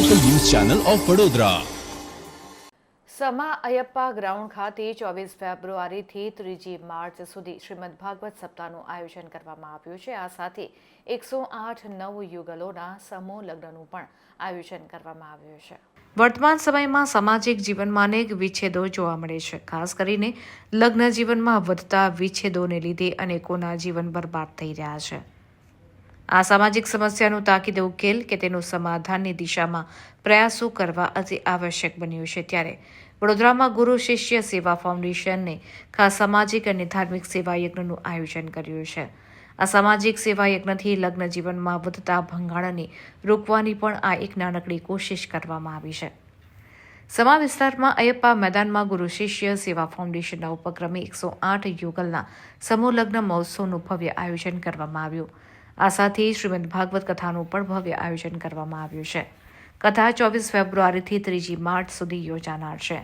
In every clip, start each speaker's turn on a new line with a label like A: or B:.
A: Channel of Vadodara.
B: Sama Ayyappa ground ખાતે ચોવીસ ફેબ્રુઆરીથી ત્રીજી માર્ચ સુધી શ્રીમદ ભાગવત સપ્તાહનું આયોજન કરવામાં આવ્યું છે. આ સાથે એકસો આઠ નવ યુગલોના સમૂહ લગ્નનું પણ આયોજન કરવામાં આવ્યું છે. વર્તમાન સમયમાં સામાજિક જીવનમાં અનેક વિચ્છેદો જોવા મળે છે. ખાસ કરીને લગ્ન જીવનમાં વધતા વિચ્છેદોને લીધે અનેકોના જીવન બરબાદ થઈ રહ્યા છે. આ સામાજિક સમસ્યાનું તાકીદે ઉકેલ કે તેનું સમાધાનની દિશામાં પ્રયાસો કરવા અતિ આવશ્યક બન્યું છે. ત્યારે વડોદરામાં ગુરુ શિષ્ય સેવા ફાઉન્ડેશનને ખાસ સામાજિક અને ધાર્મિક સેવા યજ્ઞનું આયોજન કર્યું છે. આ સામાજિક સેવા યજ્ઞથી લગ્ન જીવનમાં વધતા ભંગાણને રોકવાની પણ આ એક નાનકડી કોશિશ કરવામાં આવી છે. સમા વિસ્તારમાં અયપ્પા મેદાનમાં ગુરુ શિષ્ય સેવા ફાઉન્ડેશનના ઉપક્રમે એકસો આઠ યુગલના સમૂહ લગ્ન મહોત્સવનું ભવ્ય આયોજન કરવામાં આવ્યું. આ સાથે શ્રીમદ ભાગવત કથાનું પણ ભવ્ય આયોજન કરવામાં આવ્યું છે. કથા ચોવીસ ફેબ્રુઆરીથી ત્રીજી માર્ચ સુધી યોજાનાર છે.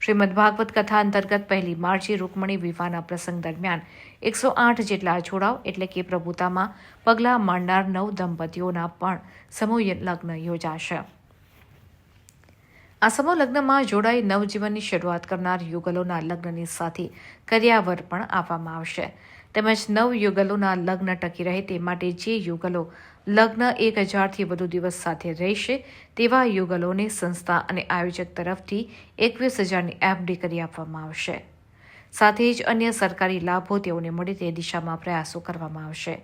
B: શ્રીમદ ભાગવત કથા અંતર્ગત પહેલી માર્ચે રૂકમણી વિવાહના પ્રસંગ દરમિયાન એકસો આઠ જેટલા જોડાવ એટલે કે પ્રભુતામાં પગલાં માંડનાર નવ દંપતીઓના પણ સમૂહ લગ્ન યોજાશે. આ સમૂહ લગ્નમાં જોડાઈ નવજીવનની શરૂઆત કરનાર યુગલોના લગ્નની સાથે કર્યાવર પણ આપવામાં આવશે. તેમજ નવ યુગલોના લગ્ન ટકી રહે તે માટે જે યુગલો લગ્ન એક હજારથી વધુ દિવસ સાથે રહેશે, તેવા યુગલોને સંસ્થા અને આયોજક તરફથી એકવીસ હજારની એફડી કરી આપવામાં આવશે. સાથે જ અન્ય સરકારી લાભો તેઓને મળે તે દિશામાં પ્રયાસો કરવામાં આવશે.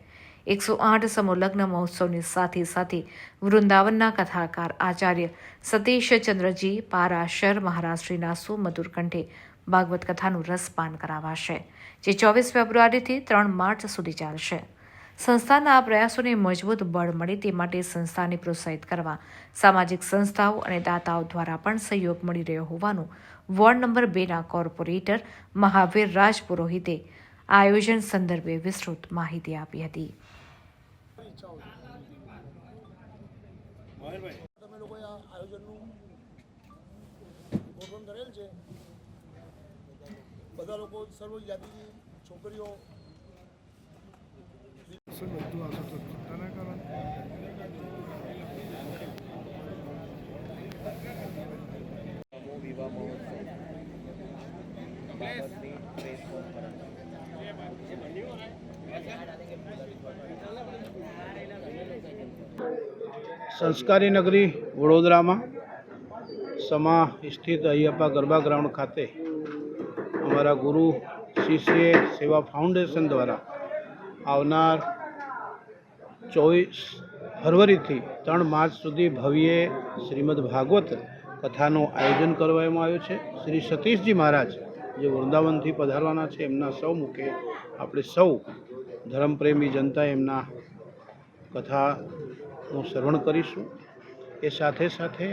B: એકસો આઠ સમૂહ લગ્ન મહોત્સવની સાથે સાથે વૃંદાવનના કથાકાર આચાર્ય સતીશચંદ્રજી પારાશર મહારાષ્ટ્રીના સુમધુર કંઠે ભાગવત કથાનું રસપાન કરાવાશે, જે ચોવીસ ફેબ્રુઆરીથી ત્રણ માર્ચ સુધી ચાલશે. સંસ્થાના આ પ્રયાસોને મજબૂત બળ મળે તે માટે સંસ્થાને પ્રોત્સાહિત કરવા, સામાજિક સંસ્થાઓ અને દાતાઓ દ્વારા પણ સહયોગ મળી રહ્યો હોવાનું વોર્ડ નંબર બેના કોર્પોરેટર મહાવીર રાજ પુરોહિતે આયોજન સંદર્ભે વિસ્તૃત માહિતી આપી હતી.
C: તમે લોકોએ આ આયોજનનું ગોઠવણ કરેલ છે. બધા લોકો સર્વ યાદી છોકરીઓ.
D: સમૂહ વિવાહ મહોત્સવ. બાબતની પ્રેસ કોન્ફરન્સ.
E: સંસ્કારી નગરી વડોદરામાં સમા સ્થિત અયપ્પા ગરબા ગ્રાઉન્ડ ખાતે અમારા ગુરુ શિષ્ય સેવા ફાઉન્ડેશન દ્વારા આવનાર ચોવીસ ફરવરીથી ત્રણ માર્ચ સુધી ભવ્ય શ્રીમદ ભાગવત કથાનું આયોજન કરવામાં આવ્યું છે. શ્રી સતીશજી મહારાજ જે વૃંદાવનથી પધારવાના છે, એમના સૌ મુખે આપણે સૌ ધર્મપ્રેમી જનતા એમના કથાનું શ્રવણ કરીશું. એ સાથે સાથે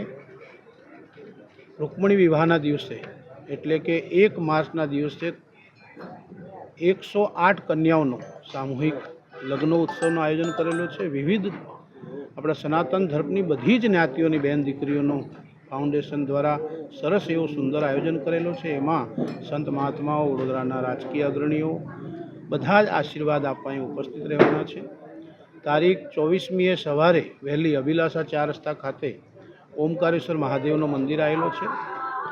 E: રૂકમણી વિવાહના દિવસે, એટલે કે એક માર્ચના દિવસે એકસો આઠ કન્યાઓનો સામૂહિક લગ્ન ઉત્સવનું આયોજન કરેલું છે. વિવિધ આપણા સનાતન ધર્મની બધી જ જ્ઞાતિઓની બહેન દીકરીઓનું ફાઉન્ડેશન દ્વારા સરસ એવું સુંદર આયોજન કરેલું છે. એમાં સંત મહાત્માઓ, વડોદરાના રાજકીય અગ્રણીઓ બધા જ આશીર્વાદ આપવા અહીં ઉપસ્થિત રહેવાના છે. તારીખ ચોવીસમીએ સવારે વહેલી અભિલાષા ચાર રસ્તા ખાતે ઓમકારેશ્વર મહાદેવનું મંદિર આવેલો છે.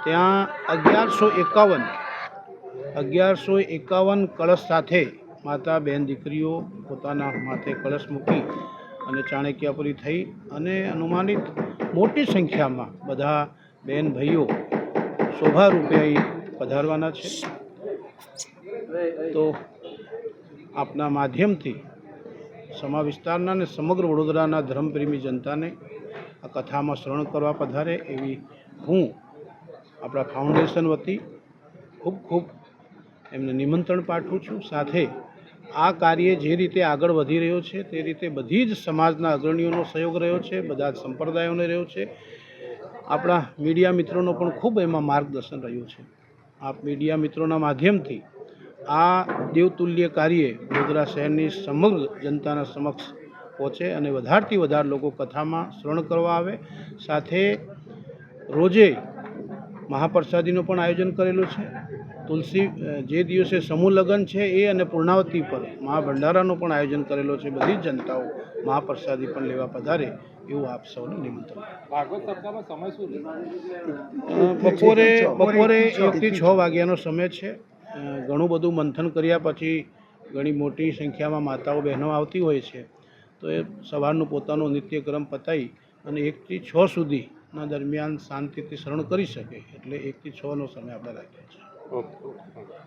E: ત્યાં અગિયારસો એકાવન અગિયારસો એકાવન કળશ સાથે માતા બહેન દીકરીઓ પોતાના માથે કળશ મૂકી અને ચાણક્યપુરી થઈ અને અનુમાનિત મોટી સંખ્યામાં બધા બહેન ભાઈઓ શોભારૂપે અહીં પધારવાના છે. તો આપના માધ્યમથી સમા વિસ્તારના અને સમગ્ર વડોદરાના ધર્મપ્રેમી જનતાને આ કથામાં શ્રવણ કરવા પધારે એવી હું આપણા ફાઉન્ડેશન વતી ખૂબ ખૂબ એમને નિમંત્રણ પાઠવું છું. સાથે આ કાર્ય જે રીતે આગળ વધી રહ્યો છે તે રીતે બધી જ સમાજના અગ્રણીઓનો સહયોગ રહ્યો છે, બધા જ સંપ્રદાયોને રહ્યો છે. આપણા મીડિયા મિત્રોનો પણ ખૂબ એમાં માર્ગદર્શન રહ્યું છે. આપ મીડિયા મિત્રોના માધ્યમથી આ દેવતુલ્ય કાર્ય વડોદરા શહેરની સમગ્ર જનતાના સમક્ષ પહોંચે અને વધારથી વધારે લોકો કથામાં શ્રવણ કરવા આવે. સાથે રોજે મહાપ્રસાદીનું પણ આયોજન કરેલું છે. તુલસી જે દિવસે સમૂહ લગ્ન છે એ અને પૂર્ણાવતી પર મહાભંડારાનું પણ આયોજન કરેલો છે. બધી જ જનતાઓ મહાપ્રસાદી પણ લેવા પધારે એવું આપ સૌને નિમંત્રણ. બપોરે બપોરે એકથી છ વાગ્યાનો સમય છે. ઘણું બધું મંથન કર્યા પછી ઘણી મોટી સંખ્યામાં માતાઓ બહેનો આવતી હોય છે. તો એ સવારનું પોતાનો નિત્યક્રમ પતાવી અને એકથી છ સુધીના દરમિયાન શાંતિથી શરણ કરી શકે, એટલે એકથી છનો સમય આપણે રાખ્યો છે
A: ઓકે.